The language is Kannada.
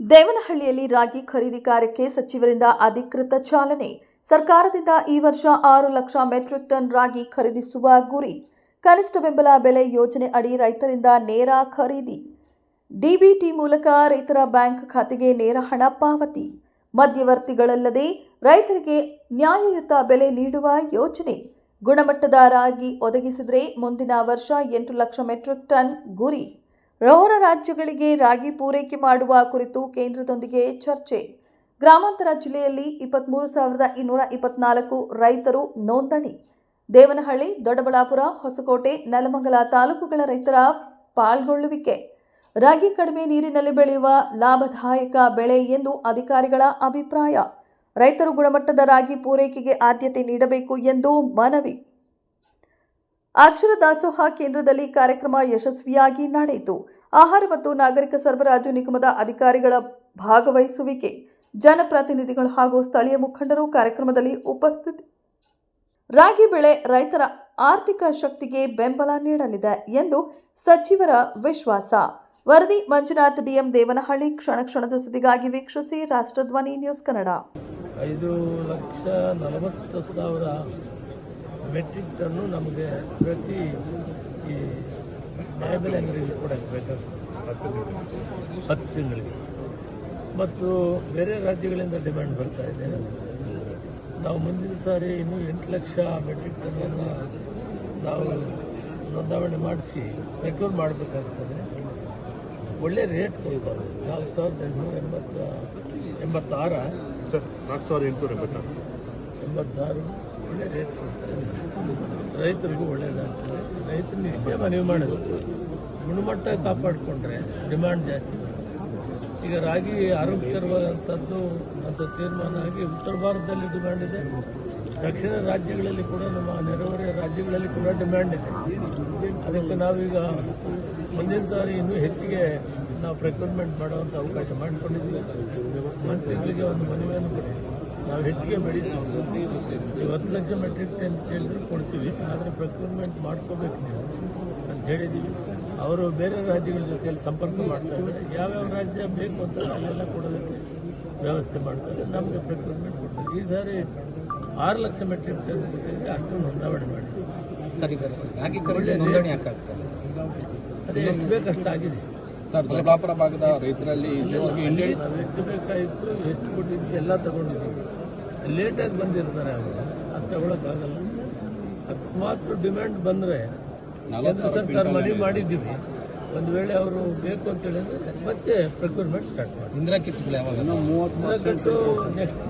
ದೇವನಹಳ್ಳಿಯಲ್ಲಿ ರಾಗಿ ಖರೀದಿ ಕಾರ್ಯಕ್ಕೆ ಸಚಿವರಿಂದ ಅಧಿಕೃತ ಚಾಲನೆ. ಸರ್ಕಾರದಿಂದ ಈ ವರ್ಷ ಆರು ಲಕ್ಷ ಮೆಟ್ರಿಕ್ ಟನ್ ರಾಗಿ ಖರೀದಿಸುವ ಗುರಿ. ಕನಿಷ್ಠ ಬೆಂಬಲ ಬೆಲೆ ಯೋಜನೆ ಅಡಿ ರೈತರಿಂದ ನೇರ ಖರೀದಿ. ಡಿಬಿಟಿ ಮೂಲಕ ರೈತರ ಬ್ಯಾಂಕ್ ಖಾತೆಗೆ ನೇರ ಹಣ ಪಾವತಿ. ಮಧ್ಯವರ್ತಿಗಳಲ್ಲದೆ ರೈತರಿಗೆ ನ್ಯಾಯಯುತ ಬೆಲೆ ನೀಡುವ ಯೋಜನೆ. ಗುಣಮಟ್ಟದ ರಾಗಿ ಒದಗಿಸಿದರೆ ಮುಂದಿನ ವರ್ಷ ಎಂಟು ಲಕ್ಷ ಮೆಟ್ರಿಕ್ ಟನ್ ಗುರಿ. ಹೊರ ರಾಜ್ಯಗಳಿಗೆ ರಾಗಿ ಪೂರೈಕೆ ಮಾಡುವ ಕುರಿತು ಕೇಂದ್ರದೊಂದಿಗೆ ಚರ್ಚೆ. ಗ್ರಾಮಾಂತರ ಜಿಲ್ಲೆಯಲ್ಲಿ ಇಪ್ಪತ್ತ್ಮೂರು ಸಾವಿರದ ಇನ್ನೂರ ಇಪ್ಪತ್ನಾಲ್ಕು ರೈತರು ನೋಂದಣಿ. ದೇವನಹಳ್ಳಿ, ದೊಡ್ಡಬಳ್ಳಾಪುರ, ಹೊಸಕೋಟೆ, ನೆಲಮಂಗಲ ತಾಲೂಕುಗಳ ರೈತರ ಪಾಲ್ಗೊಳ್ಳುವಿಕೆ. ರಾಗಿ ಕಡಿಮೆ ನೀರಿನಲ್ಲಿ ಬೆಳೆಯುವ ಲಾಭದಾಯಕ ಬೆಳೆ ಎಂದು ಅಧಿಕಾರಿಗಳ ಅಭಿಪ್ರಾಯ. ರೈತರು ಗುಣಮಟ್ಟದ ರಾಗಿ ಪೂರೈಕೆಗೆ ಆದ್ಯತೆ ನೀಡಬೇಕು ಎಂದು ಮನವಿ. ಅಕ್ಷರ ದಾಸೋಹ ಕೇಂದ್ರದಲ್ಲಿ ಕಾರ್ಯಕ್ರಮ ಯಶಸ್ವಿಯಾಗಿ ನಡೆಯಿತು. ಆಹಾರ ಮತ್ತು ನಾಗರಿಕ ಸರಬರಾಜು ನಿಗಮದ ಅಧಿಕಾರಿಗಳ ಭಾಗವಹಿಸುವಿಕೆ, ಜನಪ್ರತಿನಿಧಿಗಳು ಹಾಗೂ ಸ್ಥಳೀಯ ಮುಖಂಡರು ಕಾರ್ಯಕ್ರಮದಲ್ಲಿ ಉಪಸ್ಥಿತಿ ರಾಗಿ ಬೆಳೆ ರೈತರ ಆರ್ಥಿಕ ಶಕ್ತಿಗೆ ಬೆಂಬಲ ನೀಡಲಿದೆ ಎಂದು ಸಚಿವರ ವಿಶ್ವಾಸ. ವರದಿ, ಮಂಜುನಾಥ್, ಡಿಎಂ ದೇವನಹಳ್ಳಿ, ಕ್ಷಣ ಕ್ಷಣದ ಸುದ್ದಿಗಾಗಿ ವೀಕ್ಷಿಸಿ ರಾಷ್ಟ್ರಧ್ವನಿ ನ್ಯೂಸ್ ಕನ್ನಡ. ಐದು ಲಕ್ಷ ನಲವತ್ತು ಸಾವಿರ ಮೆಟ್ರಿಕ್ ಟನ್ನು ನಮಗೆ ಪ್ರತಿ ಈ ನ್ಯಾಯಬೆಲೆ ಅಂಗಡಿಗೆ ಕೊಡೋಕ್ಕೆ ಬೇಕಾಗ್ತದೆ. ಹತ್ತು ತಿಂಗಳಿಗೆ. ಮತ್ತು ಬೇರೆ ರಾಜ್ಯಗಳಿಂದ ಡಿಮ್ಯಾಂಡ್ ಬರ್ತಾ ಇದೆ. ನಾವು ಮುಂದಿನ ಸಾರಿ ಇನ್ನೂ ಎಂಟು ಲಕ್ಷ ಮೆಟ್ರಿಕ್ ಟನ್ನನ್ನು ನಾವು ನೋಂದಾವಣೆ ಮಾಡಿಸಿ ರೆಕವರ್ ಮಾಡಬೇಕಾಗ್ತದೆ. ಒಳ್ಳೆ ರೇಟ್ ಕೊಡ್ತಾರೆ. ನಾಲ್ಕು ಸಾವಿರದ ಎಂಟುನೂರ ಎಂಬತ್ತ ಎಂಬತ್ತಾರ. ಸರ್ ನಾಲ್ಕು ಸಾವಿರದ ಎಂಟುನೂರ ಎಂಬತ್ತಾರು ಸರ್. ಎಂಬತ್ತಾರು. ರೈತರಿಗೂ ಒಳ್ಳೆಯದಾಗ್ತದೆ ರೈತರನ್ನ ಇಷ್ಟೇ ಮನವಿ ಮಾಡೋದು. ಗುಣಮಟ್ಟ ಕಾಪಾಡಿಕೊಂಡ್ರೆ ಡಿಮ್ಯಾಂಡ್ ಜಾಸ್ತಿ ಈಗ ರಾಗಿ ಆರೋಗ್ಯಕರವಾದಂಥದ್ದು ಅಂತ ತೀರ್ಮಾನ ಆಗಿ ಉತ್ತರ ಭಾರತದಲ್ಲಿ ಡಿಮ್ಯಾಂಡ್ ಇದೆ. ದಕ್ಷಿಣ ರಾಜ್ಯಗಳಲ್ಲಿ ಕೂಡ ನಮ್ಮ ನೆರೆಹೊರೆಯ ರಾಜ್ಯಗಳಲ್ಲಿ ಕೂಡ ಡಿಮ್ಯಾಂಡ್ ಇದೆ. ಅದಕ್ಕೆ ನಾವೀಗ ಮುಂದಿನ ಸಾರಿ ಇನ್ನೂ ಹೆಚ್ಚಿಗೆ ನಾವು ಪ್ರಕ್ಯೂರ್ಮೆಂಟ್ ಮಾಡುವಂಥ ಅವಕಾಶ ಮಾಡಿಕೊಂಡಿದ್ದೀವಿ. ಮಂತ್ರಿಗಳಿಗೆ ಒಂದು ಮನವಿಯನ್ನು ಕೊಡಿ ನಾವು ಹೆಚ್ಚಿಗೆ ಬೆಳೀತೀವಿ ನಾವು. ಹತ್ತು ಲಕ್ಷ ಮೆಟ್ರಿಕ್ ಟನ್ ಕೇಳಿದ್ರೆ ಕೊಡ್ತೀವಿ ಆದರೆ ಪ್ರೊಕ್ಯೂರ್ಮೆಂಟ್ ಮಾಡ್ಕೋಬೇಕು ನೀವು ಅಂತ ಹೇಳಿದ್ದೀವಿ ಅವರು ಬೇರೆ ರಾಜ್ಯಗಳ ಜೊತೆಯಲ್ಲಿ ಸಂಪರ್ಕ ಮಾಡ್ತಾ ಇದ್ದಾರೆ. ಯಾವ್ಯಾವ ರಾಜ್ಯ ಬೇಕು ಅಂತ ಅಲ್ಲೆಲ್ಲ ಕೊಡೋದಕ್ಕೆ ವ್ಯವಸ್ಥೆ ಮಾಡ್ತಾರೆ. ನಮಗೆ ಪ್ರೊಕ್ಯೂರ್ಮೆಂಟ್ ಕೊಡ್ತಾರೆ. ಈ ಸಾರಿ ಆರು ಲಕ್ಷ ಮೆಟ್ರಿಕ್ ಟನ್ ಕೊಟ್ಟಿದ್ರೆ ಅಷ್ಟು ನೋಂದಾವಣೆ ಮಾಡಿ ಸರಿ ಖರೀದಿ ನೋಂದಣಿ ಹಾಕಾಗ್ತದೆ ಅದೇ ಎಷ್ಟು ಬೇಕು ಅಷ್ಟು ಆಗಿದೆ. ಸರ್ ದೊಡ್ಡಬಳ್ಳಾಪುರ ಭಾಗದ ರೈತರಲ್ಲಿ ಎಷ್ಟು ಬೇಕಾಗಿತ್ತು ಎಷ್ಟು ಕೊಟ್ಟಿದ್ದು ಎಲ್ಲ ತಗೊಂಡಿದ್ದೀವಿ. ಲೇಟಾಗಿ ಬಂದಿರ್ತಾರೆ ಅವರು. ಅದು ತಗೊಳಕ್ಕಾಗಲ್ಲ. ಅಕಸ್ಮಾತ್ ಡಿಮ್ಯಾಂಡ್ ಬಂದರೆ ಕೇಂದ್ರ ಸರ್ಕಾರ ಮನವಿ ಮಾಡಿದ್ದೀವಿ. ಒಂದು ವೇಳೆ ಅವರು ಬೇಕು ಅಂತ ಹೇಳಿದ್ರೆ ಮತ್ತೆ ಪ್ರಕ್ಯೂರ್ಮೆಂಟ್ ಸ್ಟಾರ್ಟ್ ಮಾಡಿ ಇಂದಿರಾ ಕಿಟ್ಗಳು ಯಾವಾಗ? ನೆಕ್ಸ್ಟ್